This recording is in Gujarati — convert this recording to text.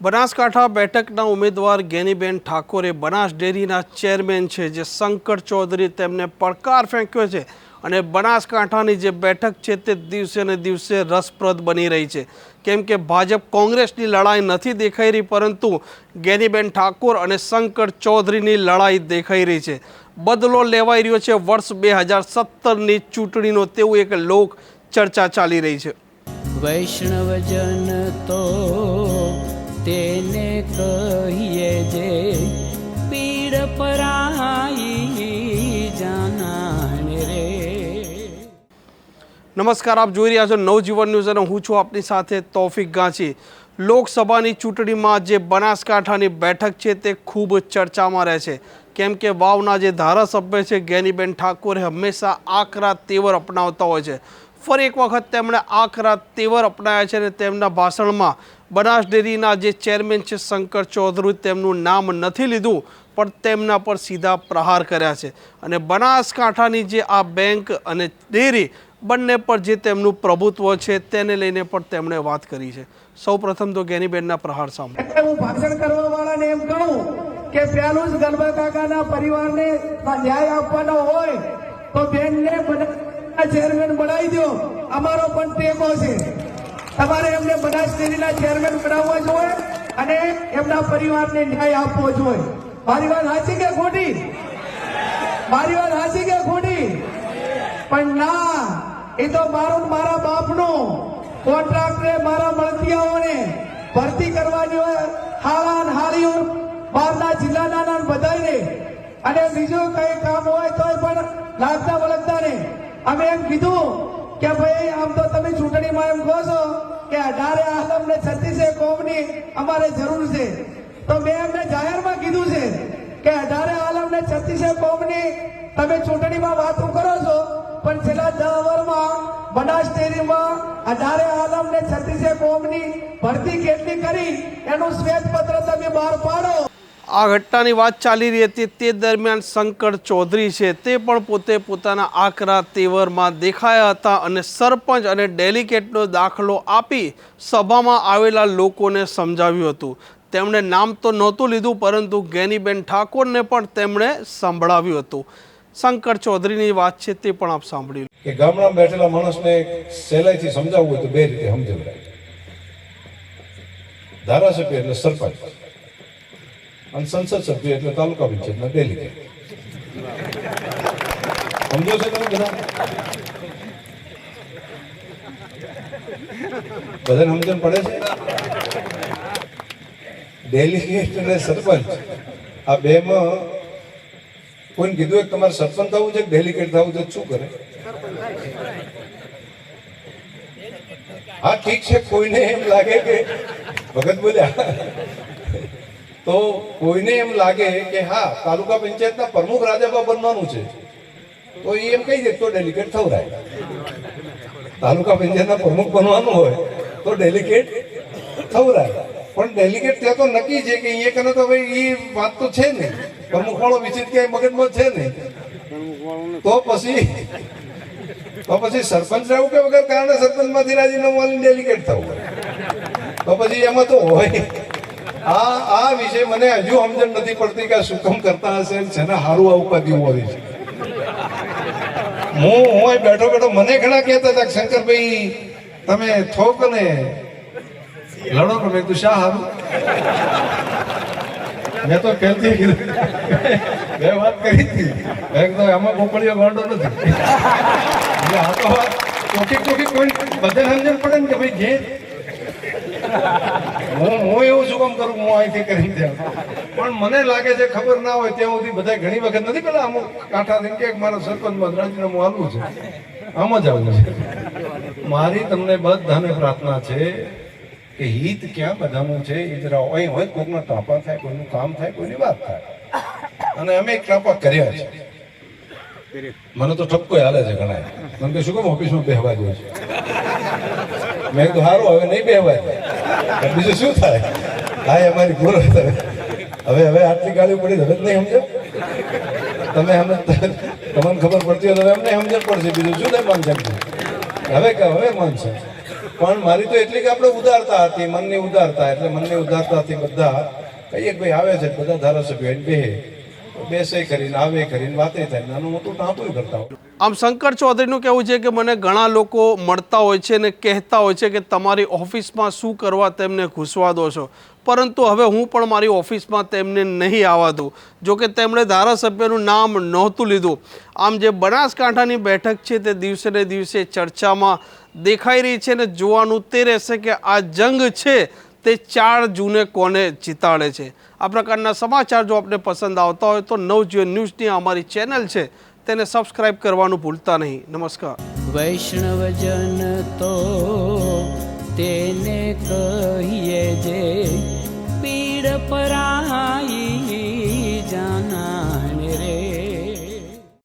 બનાસકાંઠા બેઠકના ઉમેદવાર ગેનીબેન ઠાકોરે બનાસ ડેરીના ચેરમેન છે, જે શંકર ચૌધરી તેમને પડકાર ફેંક્યો છે અને બનાસકાંઠાની જે બેઠક છે તે દિવસે ને દિવસે રસપ્રદ બની રહી છે. કેમ કે ભાજપ કોંગ્રેસની લડાઈ નથી દેખાઈ રહી, પરંતુ ગેનીબેન ઠાકોર અને શંકર ચૌધરીની લડાઈ દેખાઈ રહી છે. બદલો લેવાઈ રહ્યો છે. વર્ષ બે હજાર સત્તરની ચૂંટણીનો તેવું એક લોક ચર્ચા ચાલી રહી છે. વૈષ્ણવજન તો તેને કહીએ જે પીડ પરાઈ જાનાને રે. નમસ્કાર, આપ જોઈ રહ્યા છો નવજીવન ન્યૂઝ અને હું છું આપની સાથે તૌફિક ગાંચી. લોકસભાની ચૂંટણીમાં જે બનાસકાંઠાની બેઠક છે તે ખૂબ ચર્ચામાં રહે છે. કેમ કે વાવના જે ધારાસભ્ય છે, ગેનીબેન ઠાકોરે હંમેશા આકરા તેવર અપનાવતા હોય છે. ફરી એક વખત તેમણે આકરા તેવર અપનાવ્યા છે અને તેમના ભાષણમાં બનાસ ડેરીના જે ચેરમેન છે શંકર ચૌધરી તેમનું નામ નથી લીધું, પણ તેમના પર સીધા પ્રહાર કર્યા છે. અને બનાસકાંઠાની જે આ બેંક અને ડેરી બંને પર જે તેમનું પ્રભુત્વ છે તેને લઈને પણ તેમણે વાત કરી છે. સૌ પ્રથમ તો ગેનીબેનના પ્રહાર સામે. હું ભાષણ કરવા વાળાને એમ કહું કે પેલું જ ગલબા કાકાના પરિવારને ન્યાય આપવાનો હોય તો બેનને ચેરમેન બનાવી દો. અમારો પણ ટેકો છે. તમારે એમને બનાસ ડેરીના ચેરમેન બનાવવા જોઈએ અને એમના પરિવારને ન્યાય આપવો જોઈએ. મારી વાત સાચી કે ખોટી? મારી વાત સાચી કે ખોટી? પણ ના, એ તો મારું મારા બાપનું કોન્ટ્રાક્ટરે મારા મળતિયાઓને ભરતી કરવાની હોય, હાળા ને હાળીઓ બહારના જિલ્લાના બધાને અને બીજું કઈ કામ હોય તોય પણ લાગતા વળગતા ને અમે એમ કીધું કે ભાઈ, આમ તો તમે ચૂંટણીમાં એમ કહો છો કે અઢારે આલમ ને છત્રીસે કોમની અમારે જરૂર છે. તો મેં એમને જાહેરમાં કીધું છે કે અઢારે આલમ ને છત્રીસે કોમની તમે ચૂંટણીમાં વાતો કરો છો, પણ છેલ્લા દસ વર્ષમાં બનાસડેરીમાં અઢારે આલમ ને છત્રીસે કોમની ભરતી કેટલી કરી, એનું શ્વેતપત્ર તમે બહાર પાડો. આ ઘટનાની વાત ચાલી રહી હતી. તે દરમિયાન શંકર ચૌધરી છે. તે પણ પોતે પોતાના આકરા તેવરમાં દેખાયા હતા અને સરપંચ અને ડેલિકેટનો દાખલો આપી સભામાં આવેલા લોકોને સમજાવ્યું હતું. તેમણે નામ તો નહોતું લીધું, પરંતુ ગેનીબેન ઠાકોરને પણ તેમણે સંભળાવ્યું હતું. શંકર ચૌધરીની વાત છે તે પણ આપ સાંભળી. કે ગામડામાં બેઠેલા માણસને સહેલાઈથી સમજાવવું હોય તો બે રીતે સમજાવડાય ધારાસભ્ય એટલે સરપંચ. અને સંસદ સભ્ય એટલે તાલુકા પંચાયતના ડેલિગેટ સમજો છો તમે બધા બધાને સમજણ પડે છે ડેલિગેટ અને સરપંચ આ બેમાં કોઈને કીધું કે તમારે સરપંચ થવું છે કે ડેલિગેટ થવું છે શું કરે હા ઠીક છે કોઈને એમ લાગે કે ભગત બોલ્યા તો કોઈને એમ લાગે કે હા, તાલુકા પંચાયતના પ્રમુખ રાજાબા બનવાનું છે. તો એ એમ કહી દે તો ડેલિગેટ થવરાય તાલુકા પંચાયતના પ્રમુખ બનવાનું હોય તો ડેલિગેટ થવરાય પણ ડેલિગેટ ત્યાં તો નક્કી છે કે અહીંયા કને તો ભાઈ એ વાત તો છે નહીં. પ્રમુખ વાળો વિચિત ક્યાંય મગજમાં છે નહીં. તો પછી તો પછી સરપંચ રહેવું કે વગર કારણે સરપંચમાંથી રાજીનામું ડેલિગેટ થવું તો પછી એમાં તો હોય આ આ વિશે મને હજુ સમજણ નથી પડતી કે શું કામ કરતા હશે છે ને સારું આ ઉપાધિ હોય છે. હું હું બેઠો બેઠો મને ઘણા કહેતા હતા શંકરભાઈ, તમે થોક ને લડો ને મેં તું શા હારું? મેં તો પહેલથી કીધું મેં વાત કરી હતી મેં તો એમાં ગોકળીઓ ગાંડો નથી. એટલે આ તો વાત ટોકી ટોકી કોઈ બધે સમજણ પડે ને કે ભાઈ જે હું હું એવું શું કામ કરું? હું અહીંથી કરી દઉં. પણ મને લાગે છે, ખબર ના હોય ત્યાં સુધી બધા ઘણી વખત નથી, પેલા અમુક કાંઠા થઈને કે મારા સરપંચમાં રાજીનામું આલવું છે. આમ જ આવું છે. મારી તમને બધાને પ્રાર્થના છે કે હિત ક્યાં બધાનું છે, એ જરા અહીં હોય કોઈકનો ટાપા થાય, કોઈનું કામ થાય, કોઈની વાત થાય. અને અમે એક ટાંપા કર્યા છે. મને તો ઠપકો હાલે છે ઘણા મને કે શું કેમ ઓફિસમાં બેહવા જોઈએ છે. મેં કીધું સારું હવે નહીં બેહવાય. બીજું શું થાય? હા અમારી ભૂલ હવે હવે હવે આટલી ગાડી પડી, હવે જ નહીં સમજો તમે અમે તમને ખબર પડતી હોય તો અમને સમજણ પડશે. બીજું શું થાય માનશે? હવે કે હવે માનશે. પણ મારી તો એટલી કે આપણે ઉદારતા હતી, મનની ઉદારતા. એટલે મનની ઉદારતાથી બધા કહીએ ભાઈ આવે છે, બધા ધારાસભ્યો એને બેહે. બેસે કરીને, આવે કરીને, વાતે થાય નાનું મોટું ટાંપું કરતા હોય. આમ શંકર ચૌધરીનું કહેવું છે કે મને ઘણા લોકો મળતા હોય છે ને કહેતા હોય છે કે તમારી ઓફિસમાં શું કરવા તેમને ઘૂસવા દો છો. પરંતુ હવે હું પણ મારી ઓફિસમાં તેમને નહીં આવવા દઉં. જો તેમણે ધારાસભ્યનું નામ નહોતું લીધું. આમ જે બનાસકાંઠાની બેઠક છે તે દિવસે ને દિવસે ચર્ચામાં દેખાઈ રહી છે ને જોવાનું તે રહેશે કે આ જંગ છે તે ચાર જૂને કોને જીતાડે છે? આ પ્રકારના સમાચાર જો આપને પસંદ આવતા હોય તો નવજીવન ન્યૂઝની અમારી ચેનલ છે, તેને સબસ્ક્રાઇબ કરવાનું ભૂલતા નહીં. નમસ્કાર. વૈષ્ણવજન તો